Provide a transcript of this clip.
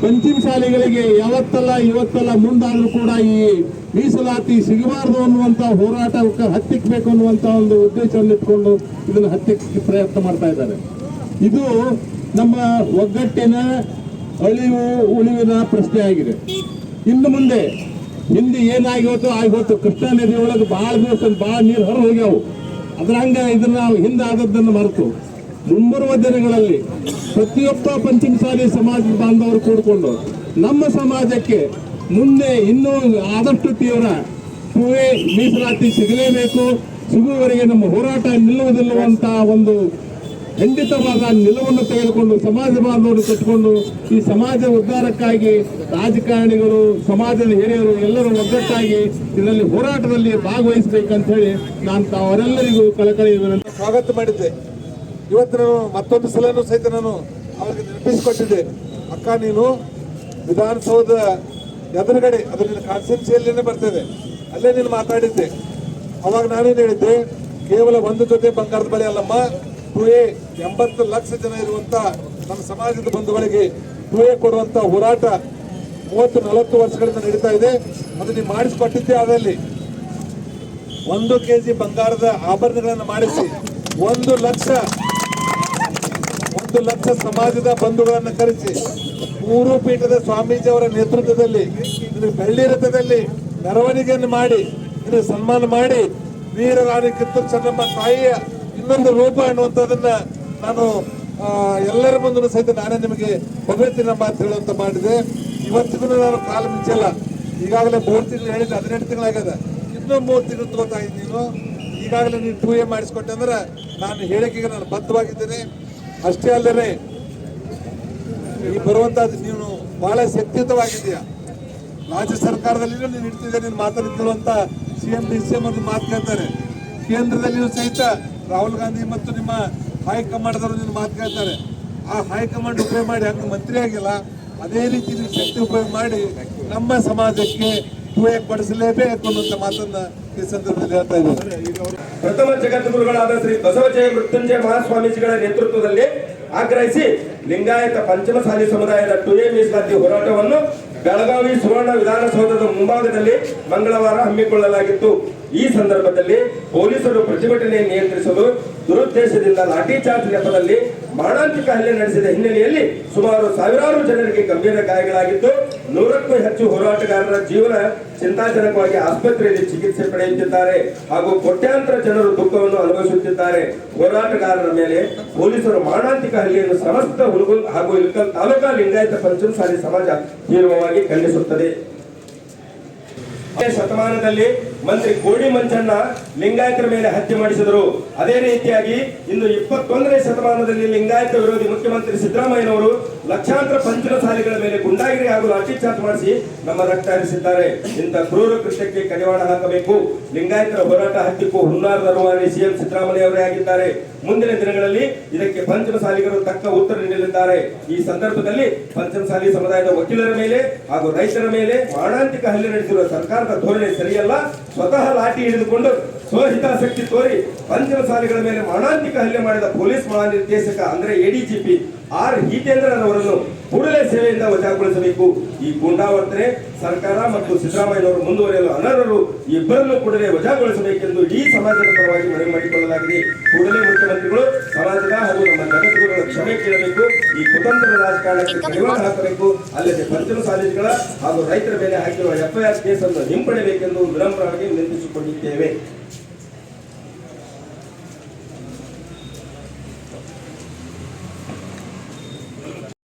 ಪಂಚಮ ಶಾಲೆಗಳಿಗೆ ಯಾವತ್ತಲ್ಲ ಇವತ್ತಲ್ಲ ಮುಂದಾದರೂ ಕೂಡ ಈ ಮೀಸಲಾತಿ ಸಿಗಬಾರದು ಅನ್ನುವಂತ ಹೋರಾಟ ಹತ್ತಿಕ್ಬೇಕು ಅನ್ನುವಂತ ಒಂದು ಉದ್ದೇಶವನ್ನು ಇಟ್ಕೊಂಡು ಇದನ್ನು ಹತ್ತಿಕ್ಕೆ ಪ್ರಯತ್ನ ಮಾಡ್ತಾ ಇದ್ದಾರೆ. ಇದು ನಮ್ಮ ಒಗ್ಗಟ್ಟಿನ ಅಳಿವು ಉಳಿವಿನ ಪ್ರಶ್ನೆ ಆಗಿದೆ ಇನ್ನು ಮುಂದೆ ಹಿಂದೆ ಏನಾಗಿವತ್ತು ಆಗಿವತ್ತು ಕೃಷ್ಣಾ ನದಿ ಒಳಗೆ ಭಾಳ ದಿವಸ ಭಾಳ ನೀರು ಹೊರ ಹೋಗ್ಯಾವು. ಅದ್ರಂಗ ಇದನ್ನ ಹಿಂದೆ ಆದದ್ದನ್ನು ಮರೆತು. ಮುಂಬರುವ ದಿನಗಳಲ್ಲಿ ಪ್ರತಿಯೊಬ್ಬ ಪಂಚಮಸಾಲಿ ಸಮಾಜದ ಬಾಂಧವರು ಕೂಡಿಕೊಂಡು ನಮ್ಮ ಸಮಾಜಕ್ಕೆ ಮುಂದೆ ಇನ್ನೂ ಆದಷ್ಟು ತೀವ್ರ ಮೀಸಲಾತಿ ಸಿಗಲೇಬೇಕು. ಸಿಗುವವರೆಗೆ ನಮ್ಮ ಹೋರಾಟ ನಿಲ್ಲುವುದಿಲ್ಲವಂತ ಒಂದು ಖಂಡಿತವಾದ ನಿಲುವನ್ನು ತೆಗೆದುಕೊಂಡು ಸಮಾಜ ಬಾಂಧವರು ಕಟ್ಟಿಕೊಂಡು ಈ ಸಮಾಜ ಉದ್ಧಾರಕ್ಕಾಗಿ ರಾಜಕಾರಣಿಗಳು, ಸಮಾಜದ ಹಿರಿಯರು ಎಲ್ಲರೂ ಒಗ್ಗಟ್ಟಾಗಿ ಇದರಲ್ಲಿ ಹೋರಾಟದಲ್ಲಿ ಭಾಗವಹಿಸಬೇಕಂತ ಹೇಳಿ ನಾನು ತಾವರೆಲ್ಲರಿಗೂ ಕಳಕಳಿ ಸ್ವಾಗತ ಮಾಡಿದ್ದೆ. ಇವತ್ತು ನಾನು ಮತ್ತೊಂದು ಸಲನೂ ಸಹಿತ ನಾನು ಅವರಿಗೆ ನೆನಪಿಸಿಕೊಟ್ಟಿದ್ದೆ. ಅಕ್ಕ, ನೀನು ವಿಧಾನಸೌಧ ಎದುರುಗಡೆ, ಅದು ನಿನ್ನ ಕಾನ್ಸ್ಟಿಟ್ಯೂನ್ಸಿಯಲ್ಲೇನೆ ಬರ್ತದೆ, ಅಲ್ಲೇ ನೀನು ಮಾತಾಡಿದ್ದೆ. ಅವಾಗ ನಾನೇನು ಹೇಳಿದ್ದೆ, ಕೇವಲ ಒಂದು ಜೊತೆ ಬಂಗಾರದ ಬಳಿ ಅಲ್ಲಮ್ಮ ಟು ಎ ಎಂಬತ್ತು ಲಕ್ಷ ಜನ ಇರುವಂತ ನಮ್ಮ ಸಮಾಜದ ಬಂಧುಗಳಿಗೆ ಟು ಎ ಕೊಡುವಂತ ಹೋರಾಟ ಮೂವತ್ತು ನಲವತ್ತು ವರ್ಷಗಳಿಂದ ನಡೀತಾ ಇದೆ. ಅದು ನೀವು ಮಾಡಿಸಿಕೊಟ್ಟಿದ್ದೆ ಅದರಲ್ಲಿ. ಒಂದು ಕೆಜಿ ಬಂಗಾರದ ಆಭರಣಗಳನ್ನು ಮಾಡಿಸಿ ಒಂದು ಲಕ್ಷ ಒಂದು ಲಕ್ಷ ಸಮಾಜದ ಬಂಧುಗಳನ್ನು ಕರೆಸಿ ಮೂರು ಪೀಠದ ಸ್ವಾಮೀಜಿ ಅವರ ನೇತೃತ್ವದಲ್ಲಿ ಬೆಳ್ಳಿ ರಥದಲ್ಲಿ ಮೆರವಣಿಗೆಯನ್ನು ಮಾಡಿ ಸನ್ಮಾನ ಮಾಡಿ, ವೀರರಾಣಿ ಕಿತ್ತೂರು ಚೆನ್ನಮ್ಮ ತಾಯಿಯ ಇನ್ನೊಂದು ರೂಪ ಅನ್ನುವಂಥದ್ದನ್ನ ನಾನು ಎಲ್ಲರ ಮುಂದೂ ಸಹಿತ ನಾನೇ ನಿಮಗೆ ಹೊಗಳ್ತೀನಿ ಮಾತು ಹೇಳುವಂತ ಮಾಡಿದೆ. ಇವತ್ತಿಗೂ ನಾನು ಕಾಲು ಮುಂಚೆಲ್ಲ ಈಗಾಗಲೇ ಮೂರು ತಿಂಗಳು ಹೇಳಿದ್ದೆ, ಹದಿನೆಂಟು ತಿಂಗಳಾಗ್ಯದ. ಇನ್ನೂ ಮೂರು ತಿಂಗಳು ತಗೋತಾ ಇದ್ದೀನಿ, ಈಗಾಗಲೇ ನೀನು ಟೂ ಎ ಮಾಡಿಸ್ಕೊಟ್ಟೆ ಅಂದ್ರೆ ನಾನು ಹೇಳಿಕೆಗೆ ನಾನು ಬದ್ಧವಾಗಿದ್ದೇನೆ. ಅಷ್ಟೇ ಅಲ್ಲದೆ, ಈ ಬರುವಂತಹದ್ದು ನೀನು ಬಹಳ ಶಕ್ತಿಯುತವಾಗಿದೆಯಾ ರಾಜ್ಯ ಸರ್ಕಾರದಲ್ಲಿ ನೀನು ಇಡ್ತಿದ್ದೆ, ನೀನು ಮಾತನಾಡ್ತಿರುವಂತ C M D C M ಮಾತು ಕೇಳ್ತಾರೆ. ಕೇಂದ್ರದಲ್ಲಿಯೂ ಸಹಿತ ರಾಹುಲ್ ಗಾಂಧಿ ಮತ್ತು ನಿಮ್ಮ ಹೈಕಮಾಂಡ್ದವರು ನಿಮ್ಮ ಮಾತು ಕೇಳ್ತಾರೆ. ಆ ಹೈಕಮಾಂಡ್ ಉಪಯೋಗ ಮಾಡಿ ಹಂಗೆ ಮಂತ್ರಿ ಆಗಿಲ್ಲ, ಅದೇ ರೀತಿ ನೀವು ಶಕ್ತಿ ಉಪಯೋಗ ಮಾಡಿ ನಮ್ಮ ಸಮಾಜಕ್ಕೆ ಉಪಯೋಗ ಪಡಿಸಲೇಬೇಕು ಅನ್ನುವಂಥ ಮಾತನ್ನ ಈ ಸಂದರ್ಭದಲ್ಲಿ ಹೇಳ್ತಾ ಇದ್ದೀನಿ. ಪ್ರಥಮ ಜಗದ್ಗುರುಗಳಾದ ಶ್ರೀ ಬಸವಜಯ ಮೃತ್ಯುಂಜಯ ಮಹಾಸ್ವಾಮೀಜಿಗಳ ನೇತೃತ್ವದಲ್ಲಿ ಆಗ್ರಹಿಸಿ ಲಿಂಗಾಯತ ಪಂಚಮಸಾಲಿ ಸಮುದಾಯದ ಟು ಎ ಮೀಸಲಾತಿ ಹೋರಾಟವನ್ನು ಬೆಳಗಾವಿ ಸುವರ್ಣ ವಿಧಾನಸೌಧದ ಮುಂಭಾಗದಲ್ಲಿ ಮಂಗಳವಾರ ಹಮ್ಮಿಕೊಳ್ಳಲಾಗಿತ್ತು. ಈ ಸಂದರ್ಭದಲ್ಲಿ ಪೊಲೀಸರು ಪ್ರತಿಭಟನೆ ನಿಯಂತ್ರಿಸಲು ದುರುದ್ದೇಶದಿಂದ ಲಾಠಿ ಚಾರ್ಜ್ ನೆಪದಲ್ಲಿ ಮಾರಣಾಂತಿಕ ಹಲ್ಲೆ ನಡೆಸಿದ ಹಿನ್ನೆಲೆಯಲ್ಲಿ ಸುಮಾರು ಸಾವಿರಾರು ಜನರಿಗೆ ಗಂಭೀರ ಗಾಯಗಳಾಗಿದ್ದು ನೂರಕ್ಕೂ ಹೆಚ್ಚು ಹೋರಾಟಗಾರರ ಜೀವನ ಚಿಂತಾಜನಕವಾಗಿ ಆಸ್ಪತ್ರೆಯಲ್ಲಿ ಚಿಕಿತ್ಸೆ ಪಡೆಯುತ್ತಿದ್ದಾರೆ ಹಾಗೂ ಕೋಟ್ಯಾಂತರ ಜನರು ದುಃಖವನ್ನು ಅನುಭವಿಸುತ್ತಿದ್ದಾರೆ. ಹೋರಾಟಗಾರರ ಮೇಲೆ ಪೊಲೀಸರು ಮಾರಣಾಂತಿಕ ಹಲ್ಲೆಯನ್ನು ಸಮಸ್ತ ಹುಲಗುಲ್ ಹಾಗೂ ಇಲ್ಕಲ್ ತಾಲೂಕಾ ಲಿಂಗಾಯತ ಪಂಚಮಸಾಲಿ ಸಮಾಜ ತೀವ್ರವಾಗಿ ಖಂಡಿಸುತ್ತದೆ. ಶತಮಾನದಲ್ಲಿ ಮಂತ್ರಿ ಗೋಡಿ ಮಂಚಣ್ಣ ಲಿಂಗಾಯತರ ಮೇಲೆ ಹತ್ಯೆ ಮಾಡಿಸಿದರು. ಅದೇ ರೀತಿಯಾಗಿ ಇಂದು ಇಪ್ಪತ್ತೊಂದನೇ ಶತಮಾನದಲ್ಲಿ ಲಿಂಗಾಯತ ವಿರೋಧಿ ಮುಖ್ಯಮಂತ್ರಿ ಸಿದ್ದರಾಮಯ್ಯನವರು ಲಕ್ಷಾಂತರ ಪಂಚಮಸಾಲಿಗಳ ಮೇಲೆ ಗುಂಡಾಗಿರಿ ಹಾಗೂ ಲಾಠಿ ಚಾರ್ಜ್ ಮಾಡಿಸಿ ನಮ್ಮ ರಕ್ತ ಹರಿಸಿದ್ದಾರೆ. ಇಂಥ ಕ್ರೂರ ಕೃತ್ಯಕ್ಕೆ ಕಡಿವಾಣ ಹಾಕಬೇಕು. ಲಿಂಗಾಯತರ ಹೋರಾಟ ಹತ್ತಿಕ್ಕೂ ಹುನ್ನಾರದ ರೂವಾರಿ ಸಿಎಂ ಸಿದ್ದರಾಮಯ್ಯ ಅವರೇ ಆಗಿದ್ದಾರೆ. ಮುಂದಿನ ದಿನಗಳಲ್ಲಿ ಇದಕ್ಕೆ ಪಂಚಮಸಾಲಿಗರು ತಕ್ಕ ಉತ್ತರ ನೀಡಲಿದ್ದಾರೆ. ಈ ಸಂದರ್ಭದಲ್ಲಿ ಪಂಚಮಸಾಲಿ ಸಮುದಾಯದ ವಕೀಲರ ಮೇಲೆ ಹಾಗೂ ರೈತರ ಮೇಲೆ ಮಾರಣಾಂತಿಕ ಹಲ್ಲೆ ನಡೆಸಿರುವ ಸರ್ಕಾರದ ಧೋರಣೆ ಸರಿಯಲ್ಲ. ಸ್ವತಃ ಲಾಠಿ ಹಿಡಿದುಕೊಂಡು ಸ್ವಹಿತಾಸಕ್ತಿ ತೋರಿ ಪಂಚಮಸಾಲಿಗಳ ಮೇಲೆ ಮಾರಣಾಂತಿಕ ಹಲ್ಲೆ ಮಾಡಿದ ಪೊಲೀಸ್ ಮಹಾನಿರ್ದೇಶಕ ಅಂದ್ರೆ ಎಡಿಜಿಪಿ ಆರ್ ಹೀತೇಂದ್ರನ್ ಅವರನ್ನು ಕೂಡಲೇ ಸೇವೆಯಿಂದ ವಜಾಗೊಳಿಸಬೇಕು. ಈ ಗೂಂಡಾವರ್ತನೆ ಸರ್ಕಾರ ಮತ್ತು ಸಿದ್ದರಾಮಯ್ಯನವರು ಮುಂದುವರೆಯಲು ಅನರ್ಹರು ಇಬ್ಬರನ್ನು ಕೂಡಲೇ ವಜಾಗೊಳಿಸಬೇಕೆಂದು ಈ ಸಮಾಜದ ಪರವಾಗಿ ಮನವಿ ಮಾಡಿಕೊಳ್ಳಲಾಗಿದೆ. ಕೂಡಲೇ ಮುಖ್ಯಮಂತ್ರಿಗಳು ಸಮಾಜದ ಹಾಗೂ ನಮ್ಮ ಜಗದ್ಗುರುಗಳ ಕ್ಷಮೆ ಕೇಳಬೇಕು, ಈ ಕುತಂತ್ರ ರಾಜಕಾರಣಕ್ಕೆ ಕಡಿವಾಣ ಹಾಕಬೇಕು, ಅಲ್ಲದೆ ಪಂಚಮ ಸಾಲಿಜ್ಗಳ ಹಾಗೂ ರೈತರ ಮೇಲೆ ಹಾಕಿರುವ ಎಫ್ಐಆರ್ ಕೇಸನ್ನು ಹಿಂಪಡೆಯಬೇಕೆಂದು ವಿನಮ್ರವಾಗಿ ವಿನಂತಿಸಿಕೊಂಡಿದ್ದೇವೆ.